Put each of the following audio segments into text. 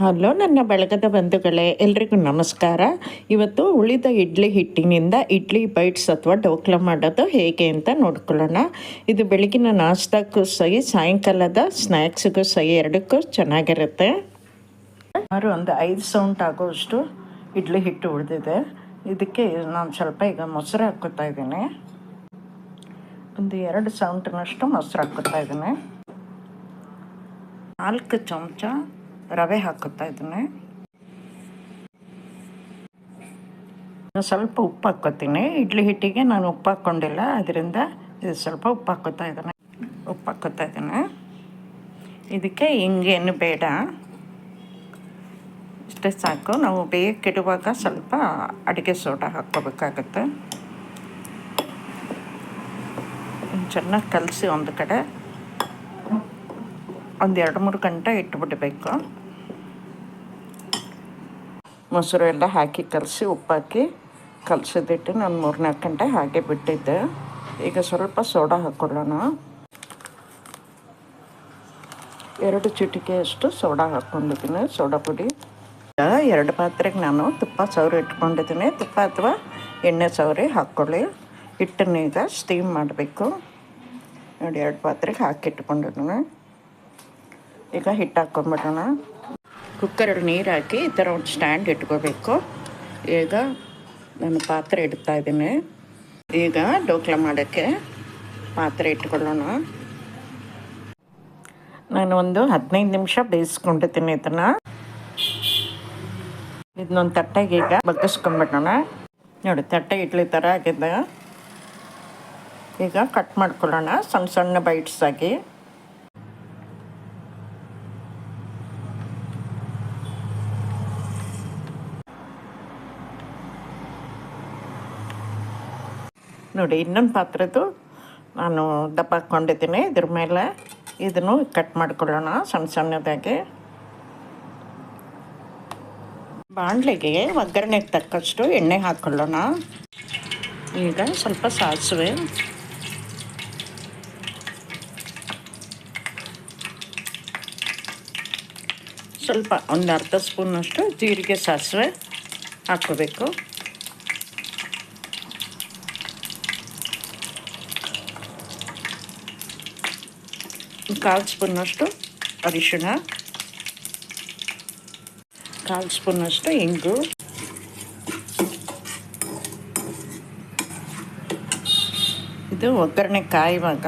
Hello ನನ್ನ ಬೆಳಗದ ಬಂಧುಗಳೇ, ಎಲ್ರಿಗೂ ನಮಸ್ಕಾರ. ಇವತ್ತು ಉಳಿದ ಇಡ್ಲಿ ಹಿಟ್ಟಿನಿಂದ ಇಡ್ಲಿ ಬೈಟ್ಸ್ ಅಥವಾ ಡೋಕ್ಲ ಮಾಡೋದು ಹೇಗೆ ಅಂತ ನೋಡ್ಕೊಳ್ಳೋಣ. ಇದು ಬೆಳಗಿನ ನಾಷ್ಟಕ್ಕೂ ಸಹಿ, ಸಾಯಂಕಾಲದ ಸ್ನ್ಯಾಕ್ಸಿಗೂ ಸಹಿ ಎರಡಕ್ಕೂ ಚೆನ್ನಾಗಿರುತ್ತೆ. ಸುಮಾರು ಒಂದು ಐದು ಸೌಂಟ್ ಆಗೋಷ್ಟು ಇಡ್ಲಿ ಹಿಟ್ಟು ಉಳಿದಿದೆ. ಇದಕ್ಕೆ ನಾನು ಸ್ವಲ್ಪ ಈಗ ಮೊಸರು ಹಾಕೋತಾ ಇದ್ದೀನಿ. ಒಂದು ಎರಡು ಸೌಂಟಿನಷ್ಟು ಮೊಸರು ಹಾಕೋತಾ ಇದ್ದೀನಿ. ನಾಲ್ಕು ಚಮಚ ರವೆ ಹಾಕುತ್ತಾ ಇದನ್ನೇ ಸ್ವಲ್ಪ ಉಪ್ಪು ಹಾಕೋತೀನಿ ಇಡ್ಲಿ ಹಿಟ್ಟಿಗೆ ನಾನು ಉಪ್ಪು ಹಾಕ್ಕೊಂಡಿಲ್ಲ, ಅದರಿಂದ ಇದು ಸ್ವಲ್ಪ ಉಪ್ಪು ಹಾಕೋತಾ ಇದ್ದಾನೆ. ಉಪ್ಪು ಹಾಕೋತಾ ಇದ್ದಾನೆ. ಇದಕ್ಕೆ ಹಿಂಗೇನು ಬೇಡ. ಇಷ್ಟೇ ಸಾಕು. ನಾವು ಬೇಯಕ್ಕಿಡುವಾಗ ಸ್ವಲ್ಪ ಅಡುಗೆ ಸೋಡಾ ಹಾಕ್ಕೋಬೇಕಾಗತ್ತೆ. ಚೆನ್ನಾಗಿ ಕಲಸಿ ಒಂದು ಕಡೆ. ಒಂದು ಎರಡು ಮೂರು ಗಂಟೆ ಇಟ್ಬಿಡಬೇಕು. ಮೊಸರು ಎಲ್ಲ ಹಾಕಿ ಕಲಸಿ ಉಪ್ಪಾಕಿ ಕಲಸಿದಿಟ್ಟು ನಾನು ಮೂರ್ನಾಲ್ಕು ಗಂಟೆ ಹಾಗೆ ಬಿಟ್ಟಿದ್ದೆ. ಈಗ ಸ್ವಲ್ಪ ಸೋಡಾ ಹಾಕ್ಕೊಳ್ಳೋಣ ಎರಡು ಚಿಟಿಕೆಯಷ್ಟು ಸೋಡಾ ಹಾಕ್ಕೊಂಡಿದ್ದೀನಿ, ಸೋಡಾ ಪುಡಿ. ಎರಡು ಪಾತ್ರೆಗೆ ನಾನು ತುಪ್ಪ ಸೌರಿ ಇಟ್ಕೊಂಡಿದ್ದೀನಿ. ತುಪ್ಪ ಅಥವಾ ಎಣ್ಣೆ ಸೌರಿ ಹಾಕ್ಕೊಳ್ಳಿ ಹಿಟ್ಟನ್ನು ಈಗ ಸ್ಟೀಮ್ ಮಾಡಬೇಕು. ನೋಡಿ, ಎರಡು ಪಾತ್ರೆಗೆ ಹಾಕಿ ಇಟ್ಕೊಂಡಿದ್ದೀನಿ. ಈಗ ಹಿಟ್ಟು ಹಾಕ್ಕೊಂಬಿಡೋಣ ಕುಕ್ಕರಲ್ಲಿ ನೀರು ಹಾಕಿ ಈ ಥರ ಒಂದು ಸ್ಟ್ಯಾಂಡ್ ಇಟ್ಕೋಬೇಕು. ಈಗ ನಾನು ಪಾತ್ರೆ ಇಡ್ತಾ ಇದ್ದೀನಿ. ಈಗ ಡೋಕ್ಲ ಮಾಡೋಕ್ಕೆ ಪಾತ್ರೆ ಇಟ್ಕೊಳ್ಳೋಣ. ನಾನು ಒಂದು ಹದಿನೈದು ನಿಮಿಷ ಬೇಯಿಸ್ಕೊಂಡಿದ್ದೀನಿ ಇದನ್ನು. ಇದನ್ನೊಂದು ತಟ್ಟೆಗೆ ಈಗ ಬಗ್ಗಿಸ್ಕೊಂಡ್ಬಿಡೋಣ. ನೋಡಿ, ತಟ್ಟೆ ಇಡ್ಲಿ ಥರ ಆಗಿದೆ. ಈಗ ಕಟ್ ಮಾಡ್ಕೊಳ್ಳೋಣ, ಸಣ್ಣ ಸಣ್ಣ ಬೈಟ್ಸ್ ಆಗಿ. ನೋಡಿ, ಇನ್ನೊಂದು ಪಾತ್ರೆದು ನಾನು ದಪ್ಪ ಹಾಕ್ಕೊಂಡಿದ್ದೀನಿ ಇದ್ರ ಮೇಲೆ ಇದನ್ನು ಕಟ್ ಮಾಡಿಕೊಳ್ಳೋಣ ಸಣ್ಣ ಸಣ್ಣದಾಗಿ. ಬಾಣಲೆಗೆ ಒಗ್ಗರಣೆಗೆ ತಕ್ಕಷ್ಟು ಎಣ್ಣೆ ಹಾಕ್ಕೊಳ್ಳೋಣ ಈಗ ಸ್ವಲ್ಪ ಸಾಸಿವೆ. ಸ್ವಲ್ಪ ಒಂದು ಅರ್ಧ ಸ್ಪೂನಷ್ಟು ಜೀರಿಗೆ ಸಾಸಿವೆ ಹಾಕ್ಕೋಬೇಕು. ಕಾಲು ಸ್ಪೂನಷ್ಟು ಅರಿಶಿಣ. ಕಾಲು ಸ್ಪೂನಷ್ಟು ಇಂಗು. ಇದು ಒಗ್ಗರಣೆ ಕಾಯುವಾಗ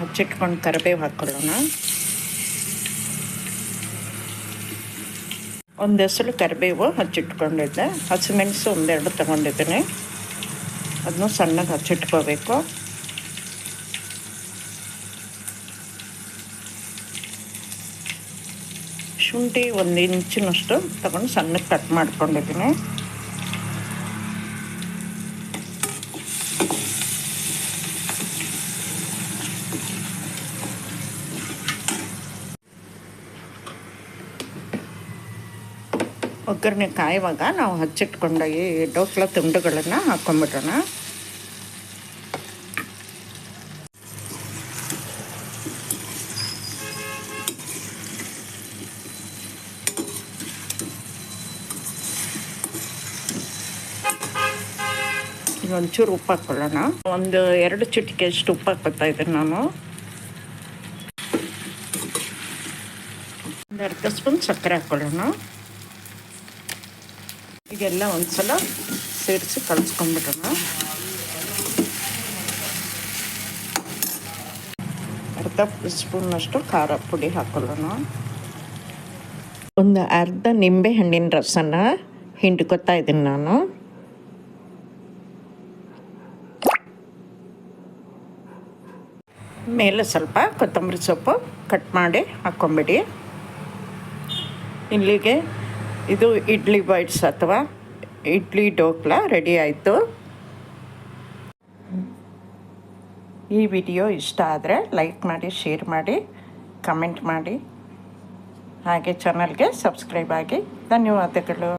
ಹಚ್ಚಿಟ್ಕೊಂಡು ಕರಿಬೇವು ಹಾಕ್ಕೊಳ್ಳೋಣ ಒಂದು ಹೆಸರು ಕರಿಬೇವು ಹಚ್ಚಿಟ್ಕೊಂಡಿದ್ದೆ. ಹಸಿಮೆಣಸು ಒಂದೆರಡು ತೊಗೊಂಡಿದ್ದೀನಿ. ಅದನ್ನು ಸಣ್ಣಗೆ ಹಚ್ಚಿಟ್ಕೋಬೇಕು. ಶುಂಠಿ ಒಂದು ಇಂಚಿನಷ್ಟು ತಗೊಂಡು ಸಣ್ಣಕ್ಕೆ ಕಟ್ ಮಾಡ್ಕೊಂಡಿದ್ದೀನಿ. ಒಗ್ಗರಣೆ ಕಾಯುವಾಗ ನಾವು ಹಚ್ಚಿಟ್ಕೊಂಡ ಈ ಡೋಕ್ಲ ತುಂಡುಗಳನ್ನು ಹಾಕ್ಕೊಂಬಿಡೋಣ ಒಂಚೂರು ಉಪ್ಪು ಹಾಕ್ಕೊಳ್ಳೋಣ. ಒಂದು ಎರಡು ಚಿಟಿಕೆ ಅಷ್ಟು ಉಪ್ಪು ಹಾಕ್ಕೊತಾ ಇದ್ದೀನಿ ನಾನು. ಒಂದು ಅರ್ಧ ಸ್ಪೂನ್ ಸಕ್ಕರೆ ಹಾಕ್ಕೊಳ್ಳೋಣ. ಈಗೆಲ್ಲ ಒಂದು ಸಲ ಸೇರಿಸಿ ಕಲಿಸ್ಕೊಂಡ್ಬಿಡೋಣ. ಅರ್ಧ ಸ್ಪೂನಷ್ಟು ಖಾರ ಪುಡಿ ಹಾಕೊಳ್ಳೋಣ ಒಂದು ಅರ್ಧ ನಿಂಬೆ ಹಣ್ಣಿನ ರಸನ ಹಿಂಡ್ಕೊತಾ ಇದ್ದೀನಿ ನಾನು. ಮೇಲೆ ಸ್ವಲ್ಪ ಕೊತ್ತಂಬರಿ ಸೊಪ್ಪು ಕಟ್ ಮಾಡಿ ಹಾಕ್ಕೊಂಬಿಡಿ. ಇಲ್ಲಿಗೆ ಇದು ಇಡ್ಲಿ ಬೈಟ್ಸ್ ಅಥವಾ ಇಡ್ಲಿ ಡೋಕ್ಲ ರೆಡಿ ಆಯಿತು. ಈ ವಿಡಿಯೋ ಇಷ್ಟ ಆದರೆ ಲೈಕ್ ಮಾಡಿ, ಶೇರ್ ಮಾಡಿ, ಕಮೆಂಟ್ ಮಾಡಿ. ಹಾಗೆ ಚಾನಲ್ಗೆ ಸಬ್ಸ್ಕ್ರೈಬ್ ಆಗಿ. ಧನ್ಯವಾದಗಳು.